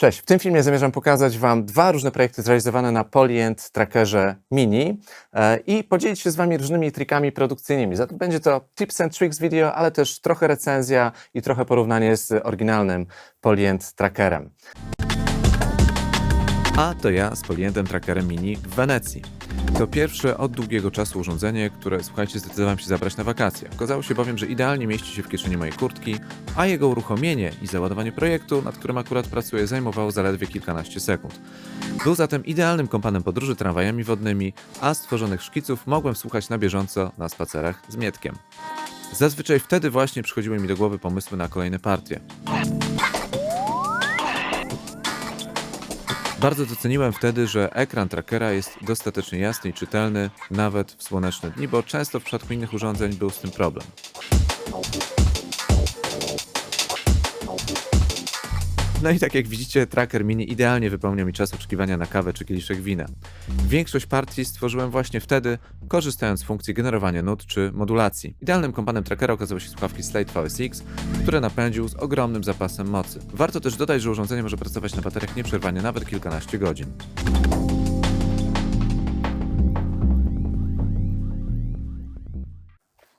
Cześć, w tym filmie zamierzam pokazać Wam dwa różne projekty zrealizowane na Polyend Trackerze Mini e, i podzielić się z Wami różnymi trikami produkcyjnymi. Zatem będzie to tips and tricks video, ale też trochę recenzja i trochę porównanie z oryginalnym Polyend Trackerem. A to ja z Polyendem Trackerem Mini w Wenecji. To pierwsze od długiego czasu urządzenie, które słuchajcie zdecydowałem się zabrać na wakacje. Okazało się bowiem, że idealnie mieści się w kieszeni mojej kurtki, a jego uruchomienie i załadowanie projektu, nad którym akurat pracuję, zajmowało zaledwie kilkanaście sekund. Był zatem idealnym kompanem podróży tramwajami wodnymi, a stworzonych szkiców mogłem słuchać na bieżąco na spacerach z Mietkiem. Zazwyczaj wtedy właśnie przychodziły mi do głowy pomysły na kolejne partie. Bardzo doceniłem wtedy, że ekran trackera jest dostatecznie jasny i czytelny, nawet w słoneczne dni, bo często w przypadku innych urządzeń był z tym problem. No i tak jak widzicie, tracker mini idealnie wypełnia mi czas oczekiwania na kawę czy kieliszek wina. Większość partii stworzyłem właśnie wtedy, korzystając z funkcji generowania nut czy modulacji. Idealnym kompanem trackera okazały się słuchawki Slate VSX, które napędził z ogromnym zapasem mocy. Warto też dodać, że urządzenie może pracować na bateriach nieprzerwanie nawet kilkanaście godzin.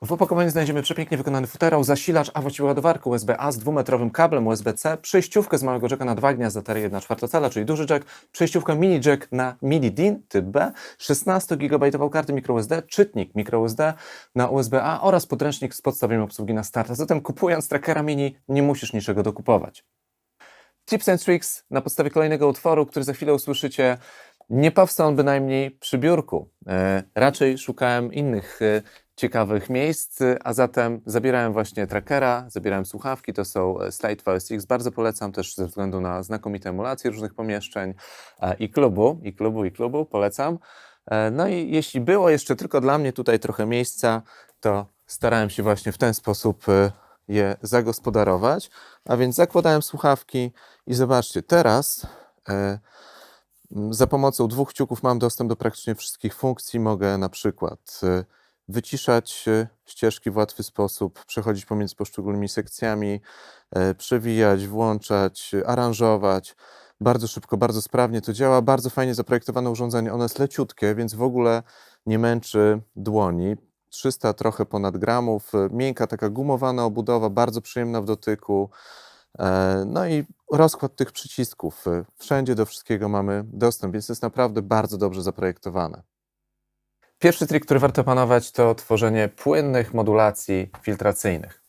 W opakowaniu znajdziemy przepięknie wykonany futerał, zasilacz, a właściwie ładowarkę USB-A z dwumetrowym kablem USB-C, przejściówkę z małego jacka na dwa gniazda baterię 1 czwarta cala, czyli duży jack, przejściówkę mini jack na mini DIN typ B, 16 GB kartę microUSD, czytnik microUSD na USB-A oraz podręcznik z podstawieniem obsługi na start. Zatem kupując trackera mini nie musisz niczego dokupować. Tips and tricks na podstawie kolejnego utworu, który za chwilę usłyszycie. Nie powstał on bynajmniej przy biurku. E, raczej szukałem innych e, ciekawych miejsc, a zatem zabierałem właśnie trackera, zabierałem słuchawki, to są e, Slide VSX, bardzo polecam też ze względu na znakomite emulacje różnych pomieszczeń e, i klubu, i klubu, i klubu, polecam. E, No i jeśli było jeszcze tylko dla mnie tutaj trochę miejsca, to starałem się właśnie w ten sposób je zagospodarować, a więc zakładałem słuchawki i zobaczcie, teraz za pomocą dwóch kciuków mam dostęp do praktycznie wszystkich funkcji. Mogę na przykład wyciszać ścieżki w łatwy sposób, przechodzić pomiędzy poszczególnymi sekcjami, e, przewijać, włączać, aranżować. Bardzo szybko, bardzo sprawnie to działa. Bardzo fajnie zaprojektowane urządzenie. Ono jest leciutkie, więc w ogóle nie męczy dłoni. 300 trochę ponad gramów, e, miękka taka gumowana obudowa, bardzo przyjemna w dotyku. E, No i rozkład tych przycisków. Wszędzie do wszystkiego mamy dostęp, więc jest naprawdę bardzo dobrze zaprojektowane. Pierwszy trik, który warto opanować, to tworzenie płynnych modulacji filtracyjnych.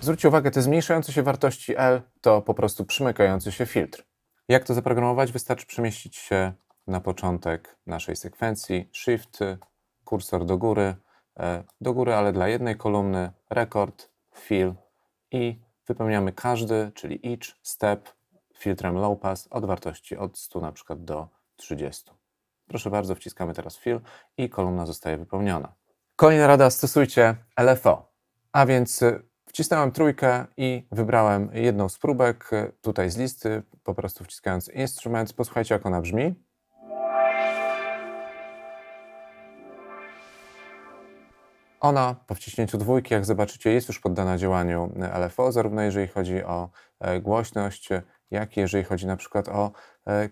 Zwróćcie uwagę, te zmniejszające się wartości L to po prostu przymykający się filtr. Jak to zaprogramować? Wystarczy przemieścić się na początek naszej sekwencji, Shift, kursor do góry, e, do góry, ale dla jednej kolumny, rekord, fill i wypełniamy każdy, czyli each step filtrem low pass od wartości od 100 na przykład do 30. Proszę bardzo, wciskamy teraz fill i kolumna zostaje wypełniona. Kolejna rada, stosujcie LFO, a więc y, wcisnąłem trójkę i wybrałem jedną z próbek y, tutaj z listy, po prostu wciskając instrument. Posłuchajcie, jak ona brzmi. Ona po wciśnięciu dwójki, jak zobaczycie, jest już poddana działaniu LFO, zarówno jeżeli chodzi o e, głośność, jak i jeżeli chodzi na przykład o e.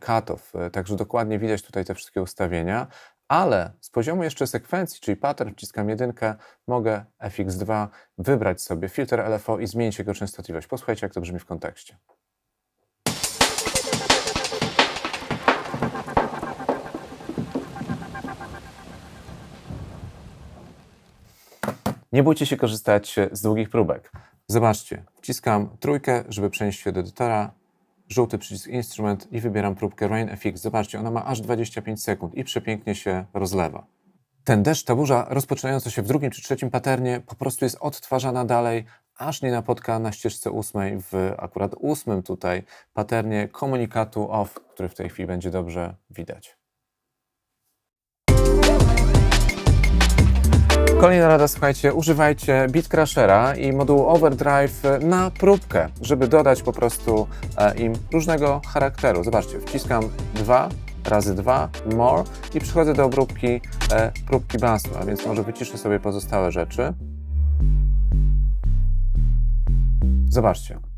E, Także dokładnie widać tutaj te wszystkie ustawienia, ale z poziomu jeszcze sekwencji, czyli pattern, wciskam jedynkę, mogę FX2 wybrać sobie filtr LFO i zmienić jego częstotliwość. Posłuchajcie, jak to brzmi w kontekście. Nie bójcie się korzystać z długich próbek. Zobaczcie, wciskam trójkę, żeby przenieść się do edytora, żółty przycisk instrument i wybieram próbkę Rain FX. Zobaczcie, ona ma aż 25 sekund i przepięknie się rozlewa. Ten deszcz, ta burza rozpoczynająca się w drugim czy trzecim paternie po prostu jest odtwarzana dalej, aż nie napotka na ścieżce ósmej, w akurat ósmym tutaj paternie komunikatu off, który w tej chwili będzie dobrze widać. Kolejna rada, słuchajcie, używajcie Bitcrashera i modułu Overdrive na próbkę, żeby dodać po prostu e, im różnego charakteru. Zobaczcie, wciskam 2 razy 2, more i przychodzę do obróbki e, próbki basu, a więc może wyciszę sobie pozostałe rzeczy. Zobaczcie.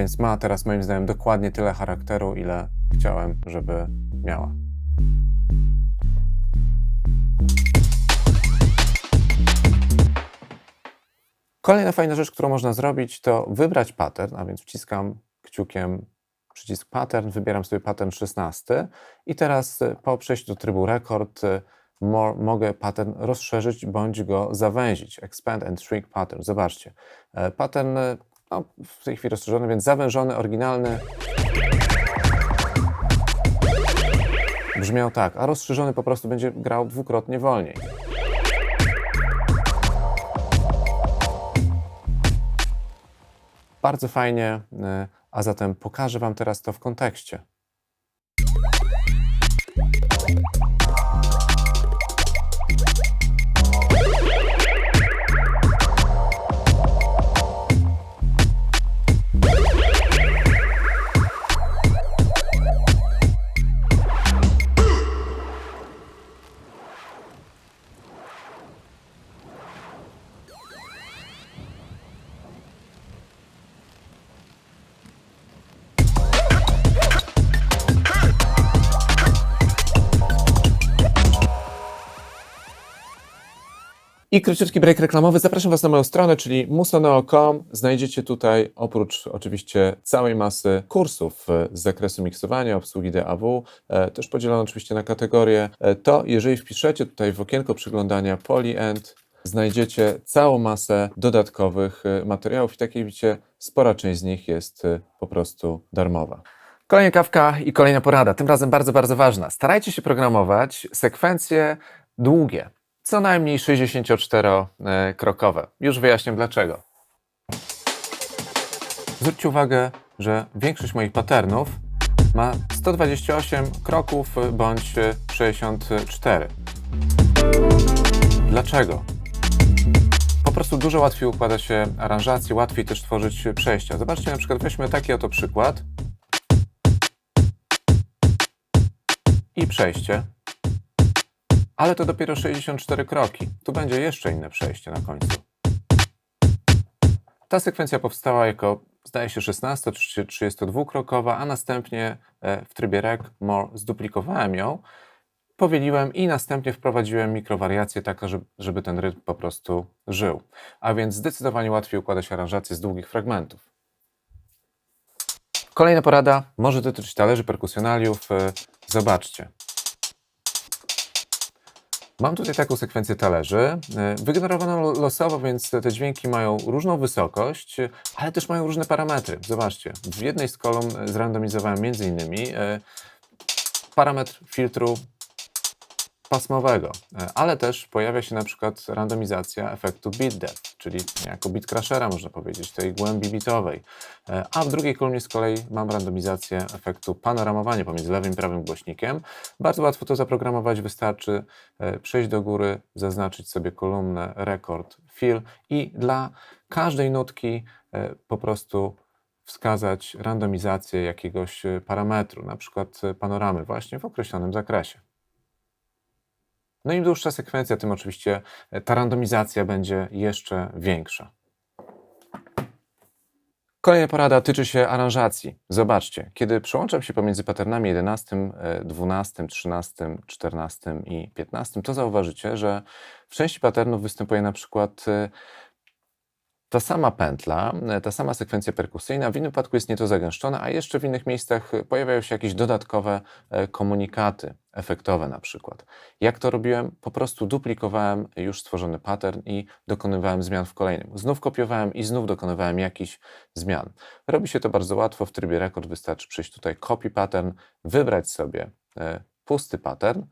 Więc ma teraz moim zdaniem dokładnie tyle charakteru, ile chciałem, żeby miała. Kolejna fajna rzecz, którą można zrobić, to wybrać pattern, a więc wciskam kciukiem przycisk pattern, wybieram sobie pattern 16 i teraz y, po przejściu do trybu rekord y, mo mogę pattern rozszerzyć bądź go zawęzić. Expand and shrink pattern. Zobaczcie. E, Pattern y, no, w tej chwili rozszerzony, więc zawężony, oryginalny brzmiał tak, a rozszerzony po prostu będzie grał dwukrotnie wolniej. Bardzo fajnie, y, a zatem pokażę Wam teraz to w kontekście. I króciutki break reklamowy. Zapraszam Was na moją stronę, czyli musoneo.com. Znajdziecie tutaj oprócz oczywiście całej masy kursów e, z zakresu miksowania, obsługi DAW, e, też podzielono oczywiście na kategorie. E, To jeżeli wpiszecie tutaj w okienko przeglądania PolyEnd, znajdziecie całą masę dodatkowych materiałów i tak jak widzicie, spora część z nich jest po prostu darmowa. Kolejna kawka i kolejna porada, tym razem bardzo, bardzo ważna. Starajcie się programować sekwencje długie, co najmniej 64-krokowe. Już wyjaśnię dlaczego. Zwróćcie uwagę, że większość moich patternów ma 128 kroków bądź y, 64. Dlaczego? Po prostu dużo łatwiej układa się aranżację, łatwiej też tworzyć przejścia. Zobaczcie, na przykład weźmy taki oto przykład. I przejście. Ale to dopiero 64 kroki. Tu będzie jeszcze inne przejście na końcu. Ta sekwencja powstała jako, zdaje się, 16 czy 32-krokowa, a następnie e, w trybie rec more zduplikowałem ją, powieliłem i następnie wprowadziłem mikrowariację żeby, żeby ten rytm po prostu żył. A więc zdecydowanie łatwiej układa się aranżację z długich fragmentów. Kolejna porada może dotyczyć talerzy perkusjonaliów. E, Zobaczcie. Mam tutaj taką sekwencję talerzy, e, wygenerowaną losowo, więc te dźwięki mają różną wysokość, ale też mają różne parametry. Zobaczcie, w jednej z kolumn zrandomizowałem między innymi e, parametr filtru pasmowego, e, ale też pojawia się na przykład randomizacja efektu depth, czyli jako beat crashera można powiedzieć, tej głębi bitowej. E, A w drugiej kolumnie z kolei mam randomizację efektu panoramowania pomiędzy lewym i prawym głośnikiem. Bardzo łatwo to zaprogramować, wystarczy e, przejść do góry, zaznaczyć sobie kolumnę rekord, fill i dla każdej nutki po prostu wskazać randomizację jakiegoś parametru, na przykład panoramy właśnie w określonym zakresie. No im dłuższa sekwencja, tym oczywiście e, ta randomizacja będzie jeszcze większa. Kolejna porada tyczy się aranżacji. Zobaczcie, kiedy przełączam się pomiędzy patternami 11, e, 12, 13, 14 i 15, to zauważycie, że w części patternów występuje na przykład e, ta sama pętla, ta sama sekwencja perkusyjna, w innym wypadku jest nieco zagęszczona, a jeszcze w innych miejscach pojawiają się jakieś dodatkowe e, komunikaty efektowe na przykład. Jak to robiłem? Po prostu duplikowałem już stworzony pattern i dokonywałem zmian w kolejnym. Znów kopiowałem i znów dokonywałem jakichś zmian. Robi się to bardzo łatwo w trybie rekord, wystarczy przyjść tutaj copy pattern, wybrać sobie e, pusty pattern,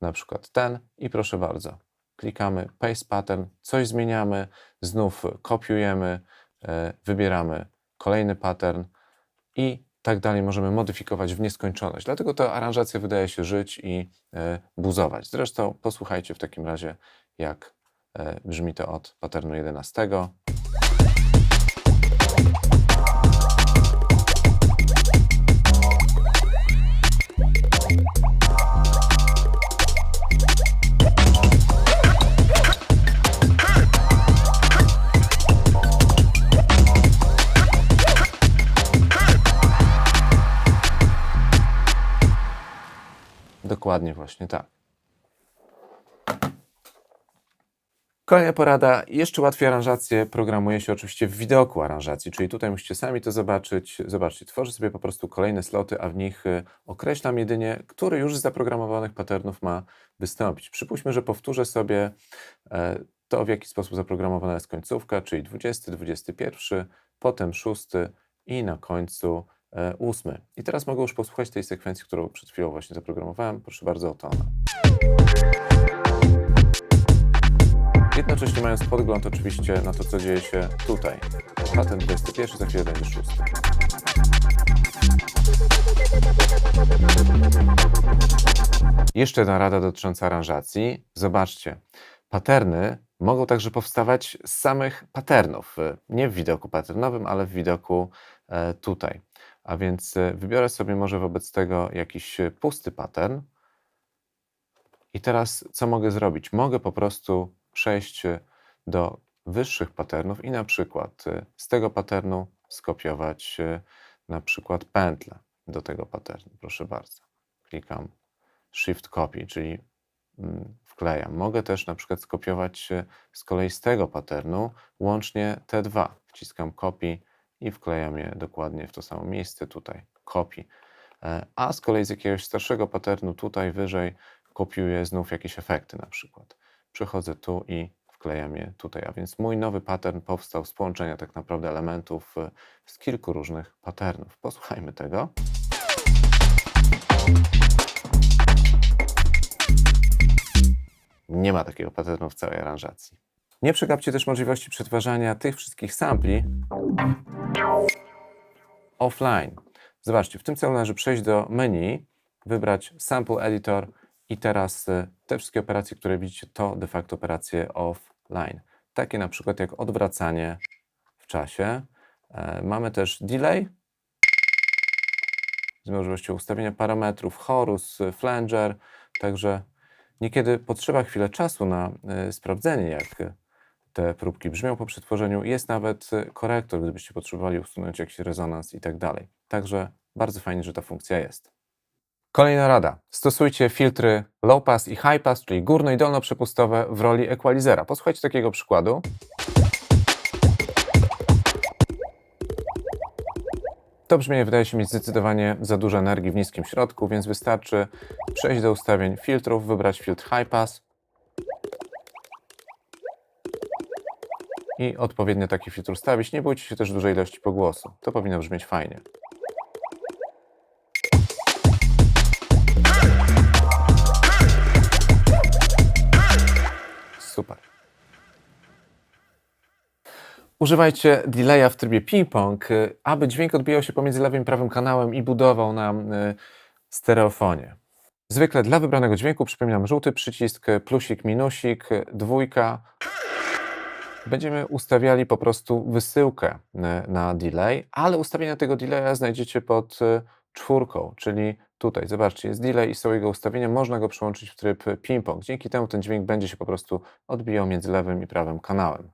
na przykład ten i proszę bardzo, klikamy paste pattern, coś zmieniamy, znów kopiujemy, e, wybieramy kolejny pattern i tak dalej możemy modyfikować w nieskończoność. Dlatego ta aranżacja wydaje się żyć i e, buzować. Zresztą posłuchajcie w takim razie, jak e, brzmi to od paternu 11. Dokładnie właśnie tak. Kolejna porada. Jeszcze łatwiej aranżację programuje się oczywiście w widoku aranżacji, czyli tutaj musicie sami to zobaczyć. Zobaczcie, tworzę sobie po prostu kolejne sloty, a w nich y, określam jedynie, który już z zaprogramowanych patternów ma wystąpić. Przypuśćmy, że powtórzę sobie e, to, w jaki sposób zaprogramowana jest końcówka, czyli 20, 21, potem 6 i na końcu e, 8. I teraz mogę już posłuchać tej sekwencji, którą przed chwilą właśnie zaprogramowałem. Proszę bardzo, oto ona. Jednocześnie mając podgląd oczywiście na to, co dzieje się tutaj. Pattern 21, za chwilę będzie 6. Jeszcze jedna rada dotycząca aranżacji. Zobaczcie, paterny mogą także powstawać z samych patternów. y, Nie w widoku patternowym, ale w widoku e, tutaj. A więc e, wybiorę sobie może wobec tego jakiś e, pusty pattern. I teraz co mogę zrobić? Mogę po prostu przejść e, do wyższych patternów i na przykład z tego patternu skopiować na przykład pętlę do tego patternu. Proszę bardzo. Klikam Shift Copy, czyli mm, wklejam. Mogę też na przykład skopiować z kolei z tego patternu łącznie te dwa. Wciskam Copy i wklejam je dokładnie w to samo miejsce tutaj. Copy. E, A z kolei z jakiegoś starszego patternu tutaj wyżej kopiuję znów jakieś efekty na przykład. Przechodzę tu i wklejam je tutaj. A więc mój nowy pattern powstał z połączenia tak naprawdę elementów e, z kilku różnych patternów. Posłuchajmy tego. Nie ma takiego patternu w całej aranżacji. Nie przegapcie też możliwości przetwarzania tych wszystkich sampli offline. Zobaczcie, w tym celu należy przejść do menu, wybrać Sample Editor i teraz y, te wszystkie operacje, które widzicie, to de facto operacje offline. Takie na przykład jak odwracanie w czasie. E, Mamy też delay z możliwością ustawienia parametrów, chorus, y, flanger, także niekiedy potrzeba chwilę czasu na y, sprawdzenie, jak te próbki brzmią po przetworzeniu. Jest nawet y, korektor, gdybyście potrzebowali usunąć jakiś rezonans i tak dalej. Także bardzo fajnie, że ta funkcja jest. Kolejna rada. Stosujcie filtry low pass i high pass, czyli górno i dolno przepustowe w roli equalizera. Posłuchajcie takiego przykładu. To brzmienie wydaje się mieć zdecydowanie za dużo energii w niskim środku, więc wystarczy przejść do ustawień filtrów, wybrać filtr high pass i odpowiednio taki filtr ustawić. Nie bójcie się też dużej ilości pogłosu. To powinno brzmieć fajnie. Super. Używajcie delaya w trybie ping-pong, aby dźwięk odbijał się pomiędzy lewym i prawym kanałem i budował nam y, stereofonie. Zwykle dla wybranego dźwięku przypominam żółty przycisk, plusik, minusik, dwójka. Będziemy ustawiali po prostu wysyłkę y, na delay, ale ustawienia tego delaya znajdziecie pod y, czwórką, czyli tutaj. Zobaczcie, jest delay i są jego ustawienia. Można go przełączyć w tryb ping-pong. Dzięki temu ten dźwięk będzie się po prostu odbijał między lewym i prawym kanałem.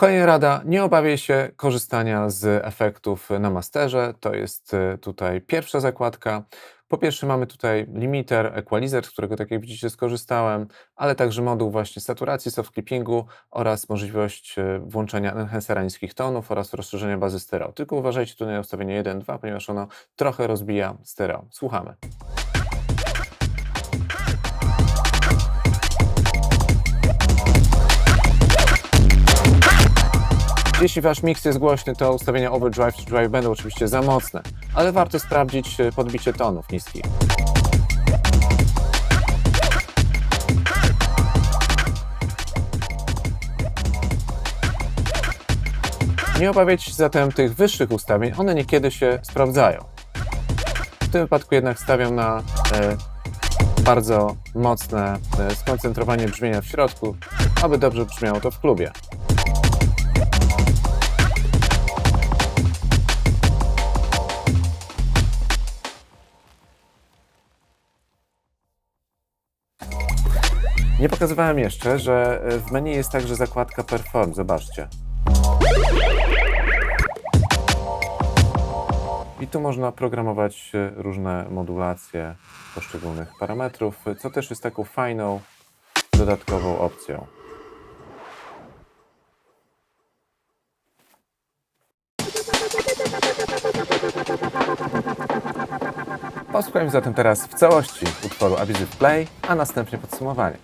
Kolejna rada, nie obawiaj się korzystania z efektów na masterze. To jest y, tutaj pierwsza zakładka. Po pierwsze mamy tutaj limiter, equalizer, z którego tak jak widzicie skorzystałem, ale także moduł właśnie saturacji, soft clippingu oraz możliwość y, włączenia enhancera niskich tonów oraz rozszerzenia bazy stereo. Tylko uważajcie tu na ustawienie 1.2, ponieważ ono trochę rozbija stereo. Słuchamy. Jeśli wasz mix jest głośny, to ustawienia overdrive czy drive będą oczywiście za mocne, ale warto sprawdzić e, podbicie tonów niskich. Nie obawiać się zatem tych wyższych ustawień, one niekiedy się sprawdzają. W tym wypadku jednak stawiam na e, bardzo mocne e, skoncentrowanie brzmienia w środku, aby dobrze brzmiało to w klubie. Nie pokazywałem jeszcze, że e, w menu jest także zakładka Perform. Zobaczcie. I tu można programować e, różne modulacje poszczególnych parametrów, co też jest taką fajną, dodatkową opcją. Posłuchajmy zatem teraz w całości utworu Abusive Play, a następnie podsumowanie.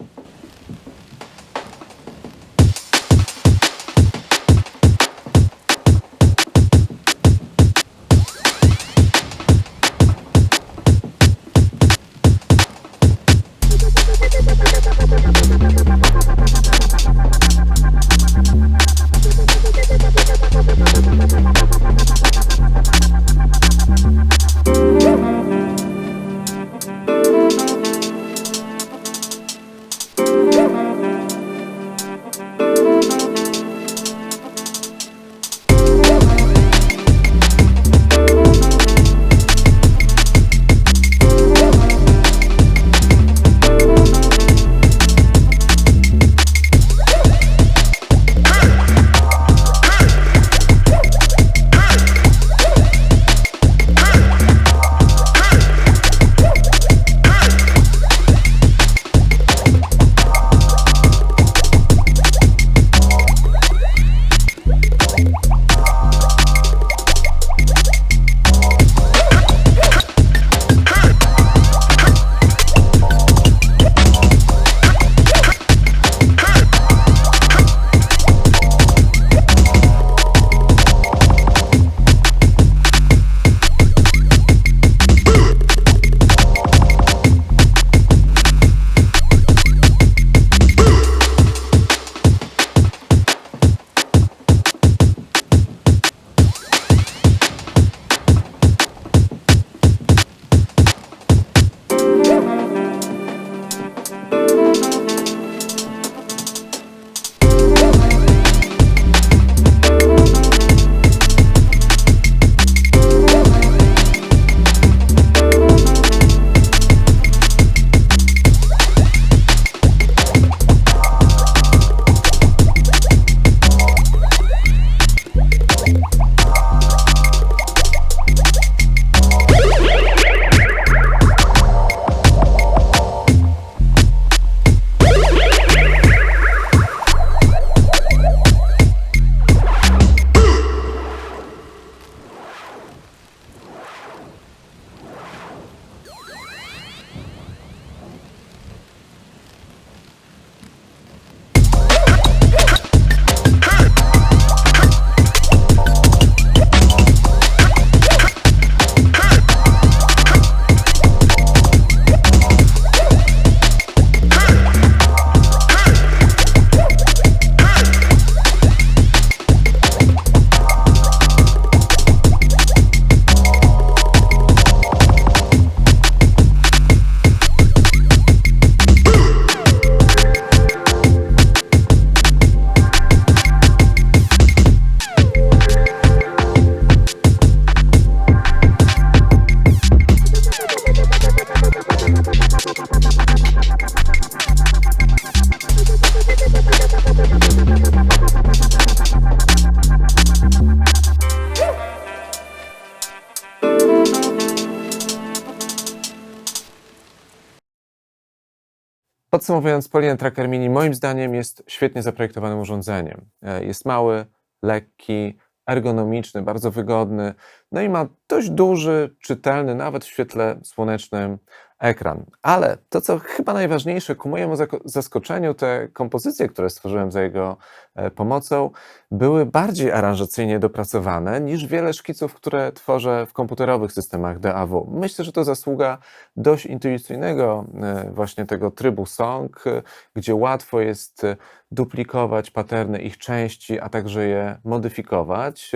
Podsumowując, Polien Tracker Mini moim zdaniem jest świetnie zaprojektowanym urządzeniem. E, Jest mały, lekki, ergonomiczny, bardzo wygodny, no i ma dość duży, czytelny, nawet w świetle słonecznym ekran. Ale to, co chyba najważniejsze, ku mojemu zaskoczeniu, te kompozycje, które stworzyłem za jego e, pomocą, były bardziej aranżacyjnie dopracowane niż wiele szkiców, które tworzę w komputerowych systemach DAW. Myślę, że to zasługa dość intuicyjnego e, właśnie tego trybu song, e, gdzie łatwo jest duplikować paterny ich części, a także je modyfikować.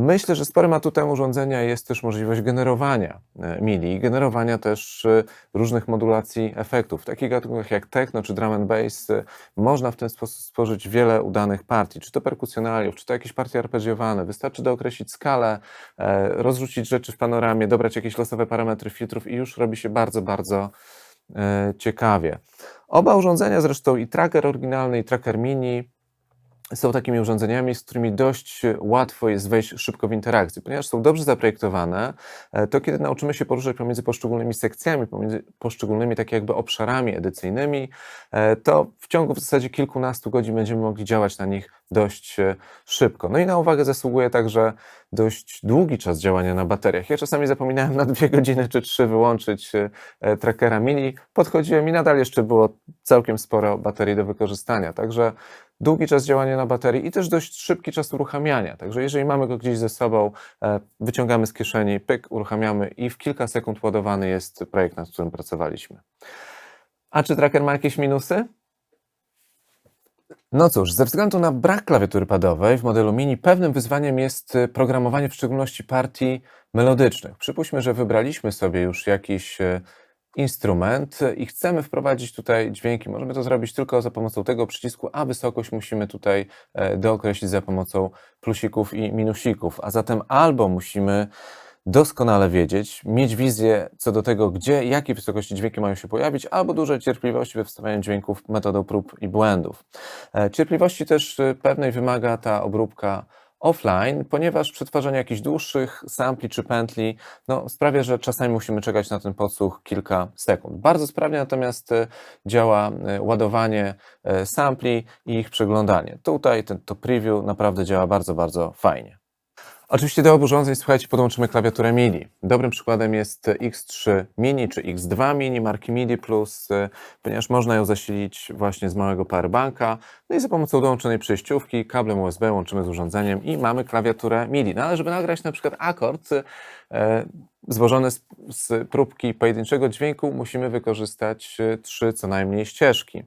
Myślę, że sporym atutem urządzenia jest też możliwość generowania e, MIDI, generowania też e, różnych modulacji efektów. W takich gatunkach jak techno czy drum and bass e, można w ten sposób stworzyć wiele udanych partii, czy to perkusjonaliów, czy to jakieś partie arpeggiowane. Wystarczy dookreślić skalę, rozrzucić rzeczy w panoramie, dobrać jakieś losowe parametry filtrów i już robi się bardzo, bardzo ciekawie. Oba urządzenia, zresztą i tracker oryginalny, i tracker mini, są takimi urządzeniami, z którymi dość łatwo jest wejść szybko w interakcję, ponieważ są dobrze zaprojektowane, e, to kiedy nauczymy się poruszać pomiędzy poszczególnymi sekcjami, pomiędzy poszczególnymi tak jakby obszarami edycyjnymi, e, to w ciągu w zasadzie kilkunastu godzin będziemy mogli działać na nich dość e, szybko. No i na uwagę zasługuje także dość długi czas działania na bateriach. Ja czasami zapominałem na dwie godziny czy trzy wyłączyć trackera mini, podchodziłem i nadal jeszcze było całkiem sporo baterii do wykorzystania, także długi czas działania na baterii i też dość szybki czas uruchamiania. Także jeżeli mamy go gdzieś ze sobą, e, wyciągamy z kieszeni, pyk, uruchamiamy i w kilka sekund ładowany jest projekt, nad którym pracowaliśmy. A czy tracker ma jakieś minusy? No cóż, ze względu na brak klawiatury padowej w modelu Mini, pewnym wyzwaniem jest y, programowanie w szczególności partii melodycznych. Przypuśćmy, że wybraliśmy sobie już jakiś e, instrument i chcemy wprowadzić tutaj dźwięki. Możemy to zrobić tylko za pomocą tego przycisku, a wysokość musimy tutaj e, dookreślić za pomocą plusików i minusików. A zatem albo musimy doskonale wiedzieć, mieć wizję co do tego, gdzie, jakiej wysokości dźwięki mają się pojawić, albo dużo cierpliwości we wstawianiu dźwięków metodą prób i błędów. E, Cierpliwości też e, pewnej wymaga ta obróbka offline, ponieważ przetwarzanie jakichś dłuższych sampli czy pętli no, sprawia, że czasami musimy czekać na ten podsłuch kilka sekund. Bardzo sprawnie natomiast e, działa e, ładowanie e, sampli i ich przeglądanie. Tutaj ten, to preview naprawdę działa bardzo, bardzo fajnie. Oczywiście do urządzeń, słuchajcie, podłączymy klawiaturę MIDI. Dobrym przykładem jest X3 Mini czy X2 Mini marki MIDI Plus, y, ponieważ można ją zasilić właśnie z małego powerbanka. No i za pomocą dołączonej przejściówki, kablem USB łączymy z urządzeniem i mamy klawiaturę MIDI. No ale żeby nagrać na przykład akord y, złożony z, z próbki pojedynczego dźwięku, musimy wykorzystać y, trzy co najmniej ścieżki.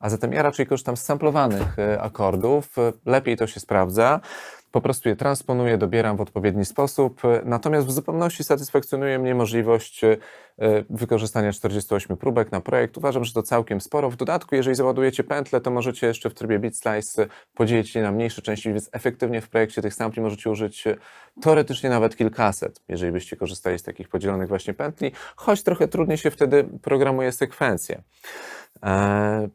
A zatem ja raczej korzystam z samplowanych y, akordów, lepiej to się sprawdza. Po prostu je transponuję, dobieram w odpowiedni sposób. Natomiast w zupełności satysfakcjonuje mnie możliwość y, wykorzystania 48 próbek na projekt. Uważam, że to całkiem sporo. W dodatku, jeżeli załadujecie pętlę, to możecie jeszcze w trybie Beat Slice podzielić je na mniejsze części, więc efektywnie w projekcie tych sampli możecie użyć y, teoretycznie nawet kilkaset, jeżeli byście korzystali z takich podzielonych właśnie pętli, choć trochę trudniej się wtedy programuje sekwencje. E,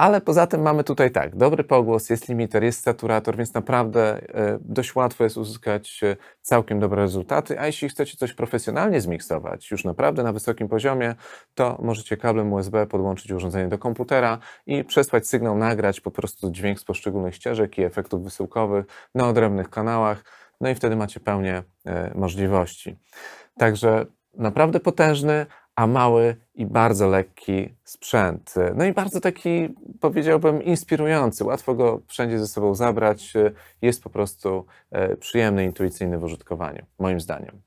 ale poza tym mamy tutaj tak, dobry pogłos, jest limiter, jest saturator, więc naprawdę e, dość łatwo jest uzyskać e, całkiem dobre rezultaty. A jeśli chcecie coś profesjonalnie zmiksować, już naprawdę na wysokim poziomie, to możecie kablem USB podłączyć urządzenie do komputera i przesłać sygnał, nagrać po prostu dźwięk z poszczególnych ścieżek i efektów wysyłkowych na odrębnych kanałach, no i wtedy macie pełnię e, możliwości. Także naprawdę potężny, a mały i bardzo lekki sprzęt. No i bardzo taki, powiedziałbym, inspirujący. Łatwo go wszędzie ze sobą zabrać. Jest po prostu e, przyjemny, intuicyjny w użytkowaniu, moim zdaniem.